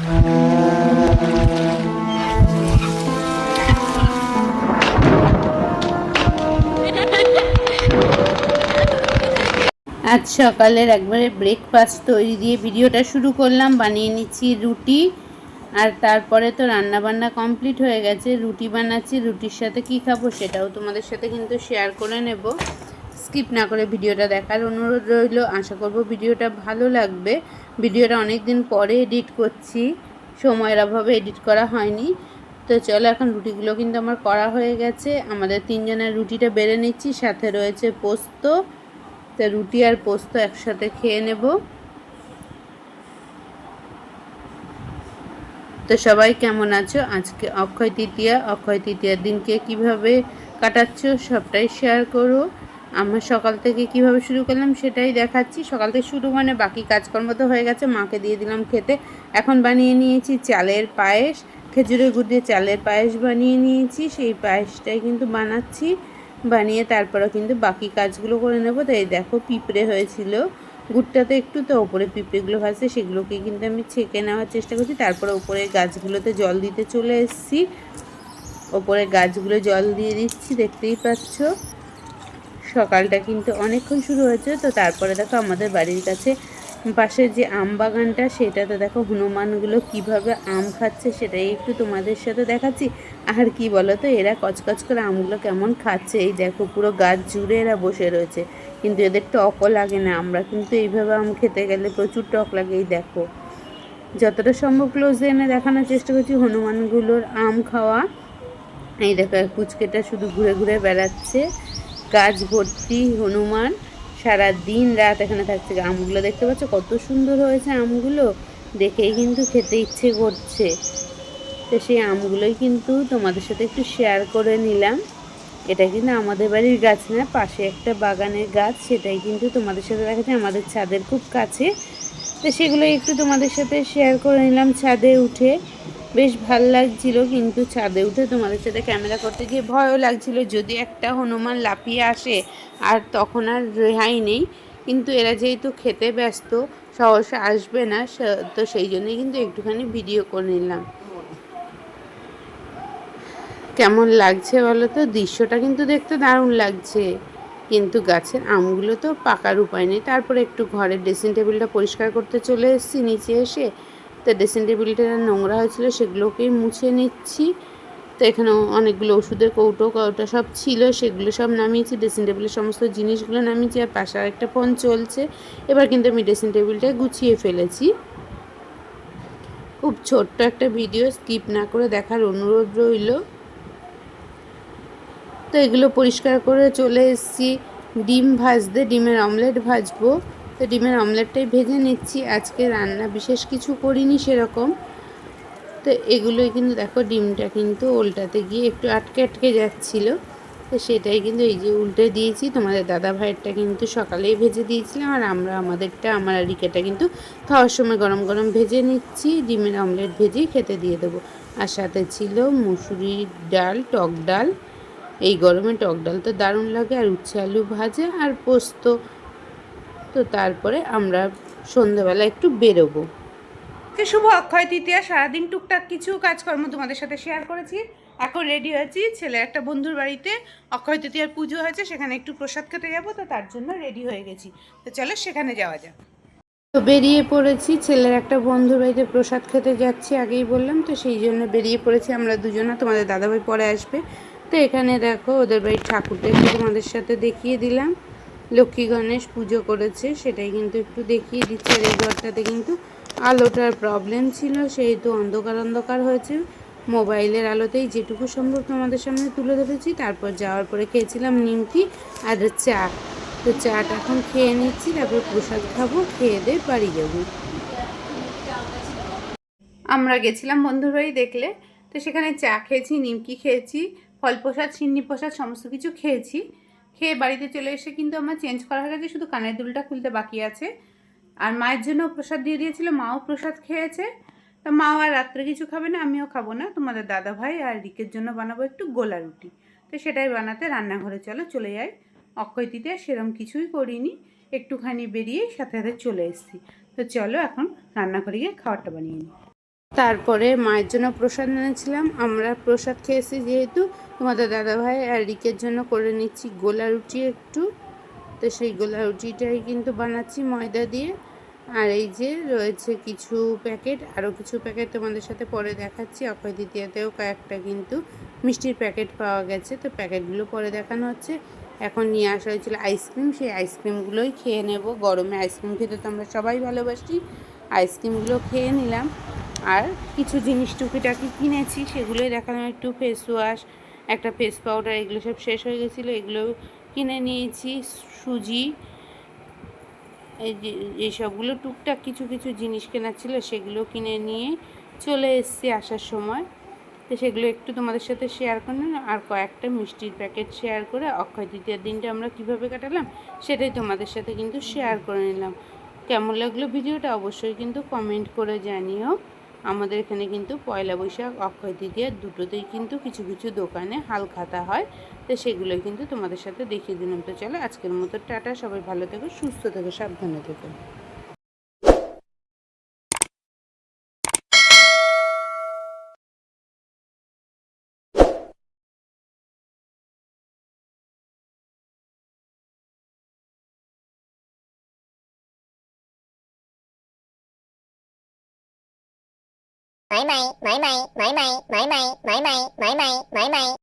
আজ সকালের একবারে ব্রেকফাস্ট তৈরি দিয়ে ভিডিওটা শুরু করলাম। বানিয়ে নিচ্ছি রুটি। আর তারপরে তো রান্না বান্না কমপ্লিট হয়ে গেছে। রুটি বানাচ্ছি, রুটির সাথে কি খাব সেটাও তোমাদের সাথে কিন্তু শেয়ার করে নেব। স্কিপ না করে ভিডিওটা দেখার অনুরোধ রইল। আশা করব ভিডিওটা ভালো লাগবে। ভিডিওটা অনেক দিন পরে এডিট করছি। সময়ের অভাবে এডিট করা হয়নি। তো চলো এখন রুটিগুলো কিন্তু আমার করা হয়ে গেছে। আমাদের তিনজনের রুটিটা বেড়ে নিচ্ছি। সাথে রয়েছে পোস্ত। তো রুটি আর পোস্ত একসাথে খেয়ে নেব। তো সবাই কেমন আছো? আজকে অক্ষয় তৃতীয়া। অক্ষয় তৃতীয়ার দিনকে কীভাবে কাটাচ্ছ? সবটাই শেয়ার করো। আমার সকাল থেকে কীভাবে শুরু করলাম সেটাই দেখাচ্ছি। সকাল থেকে শুরু মানে বাকি কাজকর্ম তো হয়ে গেছে। মাকে দিয়ে দিলাম খেতে। এখন বানিয়ে নিয়েছি চালের পায়েস। খেজুরের গুড় দিয়ে চালের পায়েস বানিয়ে নিয়েছি। সেই পায়েসটাই কিন্তু বানাচ্ছি। বানিয়ে তারপরে কিন্তু বাকি কাজগুলো করে নেব। তাই দেখো পিঁপড়ে হয়েছিল। গুড়টাতে একটু তো ওপরে পিঁপড়েগুলো ভাসছে সেগুলোকে কিন্তু আমি ছেঁকে নেওয়ার চেষ্টা করছি। তারপরে ওপরে গাছগুলোতে জল দিতে চলে এসেছি। ওপরে গাছগুলো জল দিয়ে দিচ্ছি, দেখতেই পাচ্ছ। সকালটা কিন্তু অনেকক্ষণ শুরু হয়েছে। তো তারপরে দেখো আমাদের বাড়ির কাছে পাশে যে আম বাগানটা, সেটাতে দেখো হনুমানগুলো কীভাবে আম খাচ্ছে সেটাই একটু তোমাদের সাথে দেখাচ্ছি। আর কি বলো তো এরা কচকচ করে আমগুলো কেমন খাচ্ছে। এই দেখো পুরো গাছ জুড়ে এরা বসে রয়েছে। কিন্তু এদের টকও লাগে না। আমরা কিন্তু এইভাবে আম খেতে গেলে প্রচুর টক লাগে, এই দেখো। যতটা সম্ভব ক্লোজ এনে দেখানোর চেষ্টা করছি হনুমানগুলোর আম খাওয়া। এই দেখো, কুচকেটা শুধু ঘুরে ঘুরে বেড়াচ্ছে। গাছ ভর্তি, হনুমান, সারা দিন রাত এখানে থাকছে। আমগুলো দেখতে পাচ্ছ? কত সুন্দর হয়েছে আমগুলো। দেখেই কিন্তু খেতে ইচ্ছে করছে। তো সেই আমগুলোই কিন্তু তোমাদের সাথে একটু শেয়ার করে নিলাম। এটা কিন্তু আমাদের বাড়ির গাছ না, পাশে একটা বাগানের গাছ, সেটাই কিন্তু তোমাদের সাথে দেখাচ্ছে। আমাদের ছাদের খুব কাছে। তো সেগুলো একটু তোমাদের সাথে শেয়ার করে নিলাম ছাদে উঠে। বেশ ভালো লাগছিল, কিন্তু ছাদে উঠে তোমাদের সাথে ক্যামেরা করতে গিয়ে ভয়ও লাগছিল। যদি একটা হনুমান লাফিয়ে আসে, আর তখন আর রেহাই নেই। কিন্তু এরা যেহেতু খেতে ব্যস্ত, সহসা আসবে না তো সেই জন্যই কিন্তু একটুখানি ভিডিও করে নিলাম। কেমন লাগছে বলো তো? দৃশ্যটা কিন্তু দেখতে দারুণ লাগছে। কিন্তু গাছের আমগুলো তো পাকার উপায় নেই। তারপরে একটু ঘরের ড্রেসিং টেবিলটা পরিষ্কার করতে চলে এসেছি, নিচে এসে তো ড্রেসিং টেবিলটা নোংরা হয়েছিল, সেগুলোকেই মুছে নিচ্ছি। তো এখানে অনেকগুলো ওষুধের কৌটো কৌটো সব ছিল, সেগুলো সব নামিয়েছি। ড্রেসিং টেবিলের সমস্ত জিনিসগুলো নামিয়েছি, আর পাশে আরেকটা ফোন চলছে। এবার কিন্তু আমি ড্রেসিং টেবিলটা গুছিয়ে ফেলেছি। খুব ছোট্ট একটা ভিডিও, স্কিপ না করে দেখার অনুরোধ রইল। তো এগুলো পরিষ্কার করে চলে এসেছি। ডিম ভাজতে, ডিমের অমলেট ভাজবো। তো ডিমের অমলেটটাই ভেজে নিচ্ছি। আজকে রান্না বিশেষ কিছু করিনি সেরকম। তো এগুলোই কিন্তু দেখো ডিমটা কিন্তু উল্টাতে গিয়ে একটু আটকে আটকে যাচ্ছিল। তো সেটাই কিন্তু এই যে উল্টে দিয়েছি। তোমাদের দাদা ভাইয়েরটা কিন্তু সকালেই ভেজে দিয়েছিলাম আর আমরা আমাদেরটা, আমার আরিকাটা কিন্তু খাওয়ার সময় গরম গরম ভেজে নিচ্ছি। ডিমের অমলেট ভেজেই খেতে দিয়ে দেবো। আর সাথে ছিল মুসুরির ডাল, টক ডাল। এই গরমে টক ডাল তো দারুণ লাগে আর উচ্ছে আলু ভাজা আর পোস্ত। তো তারপরে আমরা সন্ধ্যাবেলা একটু বেরোবো। শুভ অক্ষয় তৃতীয়া। সারাদিন টুকটাক কিছু কাজকর্ম তোমাদের সাথে শেয়ার করেছি। এখন রেডি হয়েছি ছেলে একটা বন্ধুর বাড়িতে অক্ষয় তৃতীয়ার পুজো হয়েছে সেখানে একটু প্রসাদ খেতে যাব তো তার জন্য রেডি হয়ে গেছি। তো চলো সেখানে যাওয়া যাক। তো বেরিয়ে পড়েছি ছেলের একটা বন্ধুর বাড়িতে প্রসাদ খেতে যাচ্ছি আগেই বললাম তো সেই জন্য বেরিয়ে পড়েছি আমরা দুজনা তোমাদের দাদাভাই পরে আসবে। তো এখানে দেখো ওদের বাড়ির ঠাকুরটা একটু তোমাদের সাথে দেখিয়ে দিলাম। লক্ষ্মী গণেশ পুজো করেছে, সেটাই কিন্তু একটু দেখিয়ে দিচ্ছে আর এই ঘরটাতে কিন্তু। আলোটার প্রবলেম ছিল সেই তো অন্ধকার অন্ধকার হয়েছে। মোবাইলের আলোতেই যেটুকু সম্ভব তোমাদের সামনে তুলে ধরেছি, তারপর যাওয়ার পরে খেয়েছিলাম নিমকি আর চা। তো চাটা এখন খেয়ে নিচ্ছি, তারপর প্রসাদ খাব, খেয়ে দিয়ে বাড়ি যাব। আমরা গেছিলাম বন্ধুর বাড়ি দেখলে, তো সেখানে চা খেয়েছি, নিমকি খেয়েছি, ফল প্রসাদ, সিন্নি প্রসাদ, সমস্ত কিছু খেয়েছি। খেয়ে বাড়িতে চলে এসে কিন্তু আমার চেঞ্জ করা হয়ে গেছে, শুধু কানের দুলটা খুলতে বাকি আছে। আর মায়ের জন্য প্রসাদ দিয়ে দিয়েছিল, মাও প্রসাদ খেয়েছে। তা মাও আর রাত্রে কিছু খাবে না, আমিও খাব না, তোমাদের দাদা ভাই আর রিকের জন্য বানাবো একটু গোলা রুটি। তো সেটাই বানাতে রান্নাঘরে চলো, চলে যাই। অক্ষয়তিতে সেরম কিছুই করিনি, একটুখানি বেরিয়ে সাথে সাথে চলে এসেছি। তো চলো এখন রান্নাঘরে গিয়ে খাবারটা বানিয়ে নিই। তারপরে মায়ের জন্য প্রসাদ এনেছিলাম। আমরা প্রসাদ খেয়েছি যেহেতু। তোমাদের দাদাভাই আর রিকের জন্য করে নিচ্ছি গোলা রুটি একটু। তো সেই গোলা রুটিটাই কিন্তু বানাচ্ছি ময়দা দিয়ে। আর এই যে রয়েছে কিছু প্যাকেট। আরও কিছু প্যাকেট তোমাদের সাথে পরে দেখাচ্ছি। অক্ষয় দ্বিতীয়তেও কয়েকটা কিন্তু মিষ্টির প্যাকেট পাওয়া গেছে। তো প্যাকেটগুলো পরে দেখানো হচ্ছে। এখন নিয়ে আসা হয়েছিল আইসক্রিম। সেই আইসক্রিমগুলোই খেয়ে নেব। গরমে আইসক্রিম খেতে তো আমরা সবাই ভালোবাসি। আইসক্রিমগুলো খেয়ে নিলাম। আর কিছু জিনিস টুকিটাকি কিনেছি, সেগুলোই দেখালাম, একটু ফেস ওয়াশ একটা ফেস পাউডার এগুলো সব শেষ হয়ে গেছিল, এগুলো কিনে নিয়েছি, সুজি, এই যে এইসবগুলো টুকটাক কিছু কিছু জিনিস কেনার ছিল, সেগুলো কিনে নিয়ে চলে এসেছি আসার সময়। তো সেগুলো একটু তোমাদের সাথে শেয়ার করলাম, আর কয়েকটা মিষ্টির প্যাকেট শেয়ার করে অক্ষয় তৃতীয়ার দিনটা আমরা কীভাবে কাটালাম, সেটাই তোমাদের সাথে কিন্তু শেয়ার করে নিলাম। কেমন লাগল ভিডিওটা অবশ্যই কিন্তু কমেন্ট করে জানিও। আমাদের এখানে কিন্তু পয়লা বৈশাখ, অক্ষয় তৃতীয়া দুটোতেই কিন্তু কিছু কিছু দোকানে হাল খাতা হয়। তো সেগুলো কিন্তু তোমাদের সাথে দেখিয়ে দিলাম। তো চলো আজকের মতো টাটা, সবাই ভালো থেকো, সুস্থ থেকো, সাবধানে থেকো। 买买买买买买买买买买买买买。